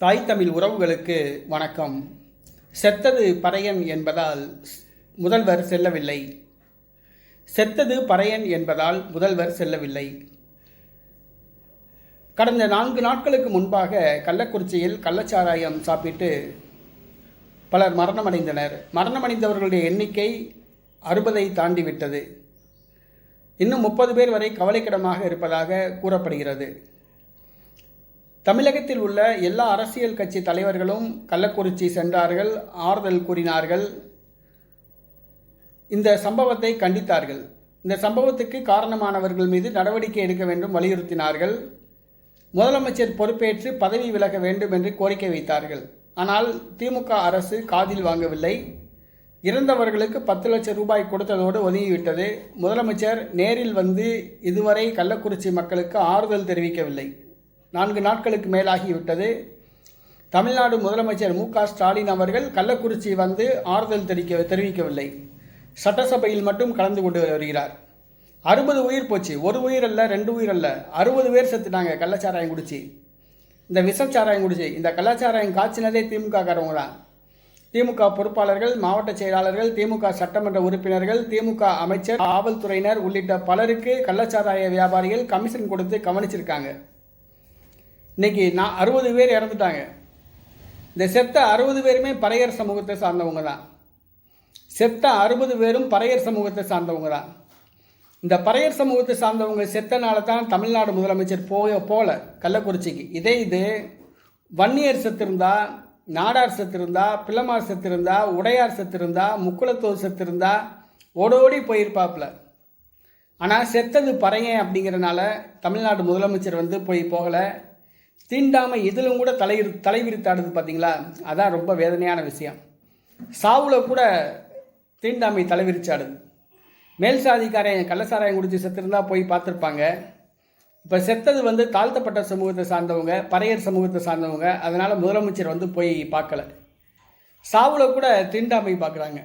தாய் தமிழ் உறவுகளுக்கு வணக்கம். செத்தது பறையன் என்பதால் முதல்வர் செல்லவில்லை. செத்தது பறையன் என்பதால் முதல்வர் செல்லவில்லை. கடந்த நான்கு நாட்களுக்கு முன்பாக கள்ளக்குறிச்சியில் கள்ளச்சாராயம் சாப்பிட்டு பலர் மரணமடைந்தனர். மரணமடைந்தவர்களுடைய எண்ணிக்கை அறுபதை தாண்டிவிட்டது. இன்னும் முப்பது பேர் வரை கவலைக்கிடமாக இருப்பதாக கூறப்படுகிறது. தமிழகத்தில் உள்ள எல்லா அரசியல் கட்சி தலைவர்களும் கள்ளக்குறிச்சி சென்றார்கள் ஆறுதல் கூறினார்கள். இந்த சம்பவத்தை கண்டித்தார்கள். இந்த சம்பவத்துக்கு காரணமானவர்கள் மீது நடவடிக்கை எடுக்க வேண்டும் வலியுறுத்தினார்கள். முதலமைச்சர் பொறுப்பேற்று பதவி விலக வேண்டும் என்று கோரிக்கை வைத்தார்கள். ஆனால் திமுக அரசு காதில் வாங்கவில்லை. இறந்தவர்களுக்கு பத்து லட்சம் ரூபாய் கொடுத்ததோடு ஒதுங்கிவிட்டது. முதலமைச்சர் நேரில் வந்து இதுவரை கள்ளக்குறிச்சி மக்களுக்கு ஆறுதல் தெரிவிக்கவில்லை. நான்கு நாட்களுக்கு மேலாகிவிட்டது. தமிழ்நாடு முதலமைச்சர் மு ஸ்டாலின் அவர்கள் கள்ளக்குறிச்சி வந்து ஆறுதல் தெரிவிக்க தெரிவிக்கவில்லை. சட்டசபையில் மட்டும் கலந்து கொண்டு வருகிறார். அறுபது உயிர் போச்சு. ஒரு உயிர் அல்ல ரெண்டு உயிர் அல்ல. அறுபது பேர் செத்துட்டாங்க கள்ளச்சாராயம் குடிச்சு இந்த விஷச்சாராயம் குடிச்சு இந்த கள்ளச்சாராயம் காய்ச்சினதே திமுக காரவங்க தான் திமுக பொறுப்பாளர்கள் மாவட்ட செயலாளர்கள் திமுக சட்டமன்ற உறுப்பினர்கள் திமுக அமைச்சர் காவல்துறையினர் உள்ளிட்ட பலருக்கு கள்ளச்சாராய வியாபாரிகள் கமிஷன் கொடுத்து கவனிச்சிருக்காங்க. இன்னைக்கு நான் அறுபது பேர் இறந்துட்டாங்க. இந்த செத்த அறுபது பேருமே பறையர் சமூகத்தை சார்ந்தவங்க தான். செத்த அறுபது பேரும் பறையர் சமூகத்தை சார்ந்தவங்க தான். இந்த பறையர் சமூகத்தை சார்ந்தவங்க செத்தனால தான் தமிழ்நாடு முதலமைச்சர் போய போல கள்ளக்குறிச்சிக்கு. இதே இது வன்னியர் செத்திருந்தா நாடார் செத்திருந்தா பிள்ளமார் செத்திருந்தா உடையார் செத்திருந்தா முக்குளத்தோர் செத்திருந்தா ஓடோடி போயிருப்பாப்புல. ஆனால் செத்தது பறையன் அப்படிங்கிறனால தமிழ்நாடு முதலமைச்சர் வந்து போய் போகலை. தீண்டாமை இதிலும் கூட தலை தலைவிரித்தாடுது பார்த்தீங்களா அதான் ரொம்ப வேதனையான விஷயம். சாவில் கூட தீண்டாமை தலைவிரிச்சாடுது மேல் சாதிக்காரன் கள்ளசாராயம் குடிச்சு செத்துருந்தா போய் பார்த்துருப்பாங்க. இப்போ செத்தது வந்து தாழ்த்தப்பட்ட சமூகத்தை சார்ந்தவங்க பறையர் சமூகத்தை சார்ந்தவங்க அதனால் முதலமைச்சர் வந்து போய் பார்க்கல. சாவில் கூட தீண்டாமை பார்க்குறாங்க.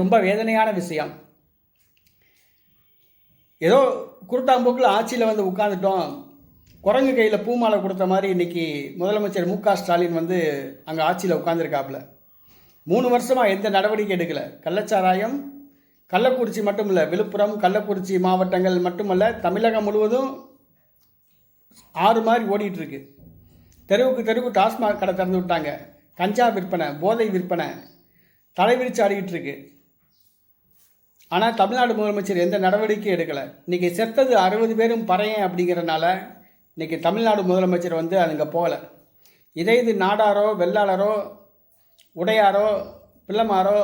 ரொம்ப வேதனையான விஷயம். ஏதோ குருட்டாம்போக்கில் ஆட்சியில் வந்து உட்காந்துட்டோம் குரங்கு கையில் பூமாலை கொடுத்த மாதிரி இன்னைக்கு முதலமைச்சர் மு க ஸ்டாலின் வந்து அங்கே ஆட்சியில் உட்காந்துருக்காப்புல மூணு வருஷமாக எந்த நடவடிக்கை எடுக்கலை. கள்ளச்சாராயம் கள்ளக்குறிச்சி மட்டும் இல்லை விழுப்புரம் கள்ளக்குறிச்சி மாவட்டங்கள் மட்டுமல்ல தமிழகம் முழுவதும் ஆறு மாதிரி ஓடிட்டுருக்கு தெருவுக்கு தெருவுக்கு டாஸ்மாக் கடை திறந்து விட்டாங்க. கஞ்சா விற்பனை போதை விற்பனை தலைவிரிச்சு ஆடிக்கிட்டு இருக்கு. ஆனால் தமிழ்நாடு முதலமைச்சர் எந்த நடவடிக்கையும் எடுக்கலை. இன்றைக்கி செத்தது அறுபது பேரும் பறையன் அப்படிங்கிறனால இன்றைக்கி தமிழ்நாடு முதலமைச்சர் வந்து அங்கே போகலை. இதே இது நாடாரோ வெள்ளாளரோ உடையாரோ பிள்ளமாரோ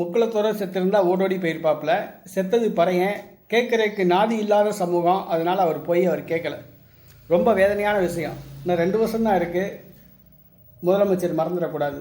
முக்குளத்தோரோ செத்திருந்தா ஓடோடி போயிருப்பாப்புல. செத்தது பறையன். கேட்குறதுக்கு நாதி இல்லாத சமூகம். அதனால் அவர் போய் அவர் கேட்கல. ரொம்ப வேதனையான விஷயம். இன்னும் ரெண்டு வருஷம்தான் இருக்குது முதலமைச்சர் மறந்துடக்கூடாது.